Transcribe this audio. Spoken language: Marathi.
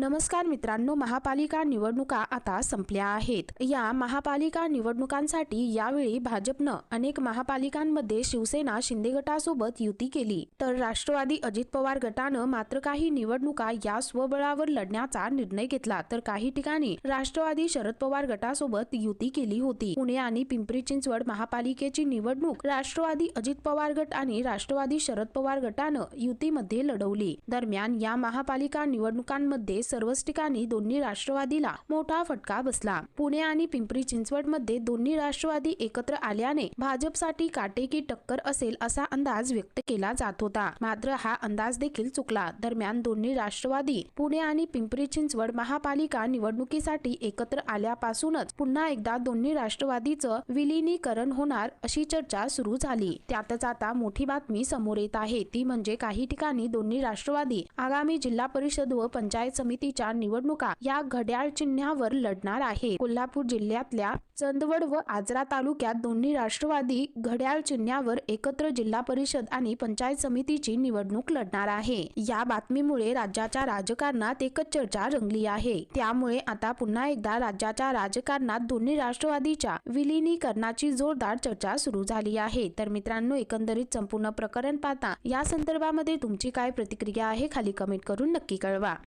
नमस्कार मित्रांनो महापालिका निवडणुका आता संपल्या आहेत. या महापालिका निवडणुकांसाठी यावेळी भाजपनं अनेक महापालिकांमध्ये शिवसेना शिंदे गटासोबत युती केली. तर राष्ट्रवादी अजित पवार गटानं मात्र काही निवडणुका या स्वबळावर लढण्याचा निर्णय घेतला. तर काही ठिकाणी राष्ट्रवादी शरद पवार गटासोबत युती केली होती. पुणे आणि पिंपरी चिंचवड महापालिकेची निवडणूक राष्ट्रवादी अजित पवार गट आणि राष्ट्रवादी शरद पवार गटानं युतीमध्ये लढवली. दरम्यान या महापालिका निवडणुकांमध्ये सर्वच ठिकाणी दोन्ही राष्ट्रवादीला मोठा फटका बसला. पुणे आणि पिंपरी चिंचवडमध्ये दोन्ही राष्ट्रवादी एकत्र आल्याने भाजपसाठी काटेकी टक्कर असेल असा अंदाज व्यक्त केला जात होता. मात्र हा अंदाज देखील चुकला. दरम्यान दोन्ही राष्ट्रवादी पुणे आणि पिंपरी चिंचवड महापालिका निवडणुकीसाठी एकत्र आल्यापासूनच पुन्हा एकदा दोन्ही राष्ट्रवादीचं विलिनीकरण होणार अशी चर्चा सुरू झाली. त्यातच आता मोठी बातमी समोर येत आहे. ती म्हणजे काही ठिकाणी दोन्ही राष्ट्रवादी आगामी जिल्हा परिषद व पंचायत समिती समितीच्या निवडणुका या घड्याळ चिन्हावर लढणार आहे. कोल्हापूर जिल्ह्यातल्या चंदवड व आजरा तालुक्यात दोन्ही राष्ट्रवादी घड्याळ चिन्हावर एकत्र जिल्हा परिषद आणि पंचायत समितीची निवडणूक लढणार आहे. या बातमीमुळे राज्याच्या राजकारणात एकच चर्चा रंगली आहे. त्यामुळे आता पुन्हा एकदा राज्याच्या राजकारणात दोन्ही राष्ट्रवादीच्या विलिनीकरणाची जोरदार चर्चा सुरू झाली आहे. तर मित्रांनो एकंदरीत संपूर्ण प्रकरण पाहता या संदर्भामध्ये तुमची काय प्रतिक्रिया आहे खाली कमेंट करून नक्की कळवा.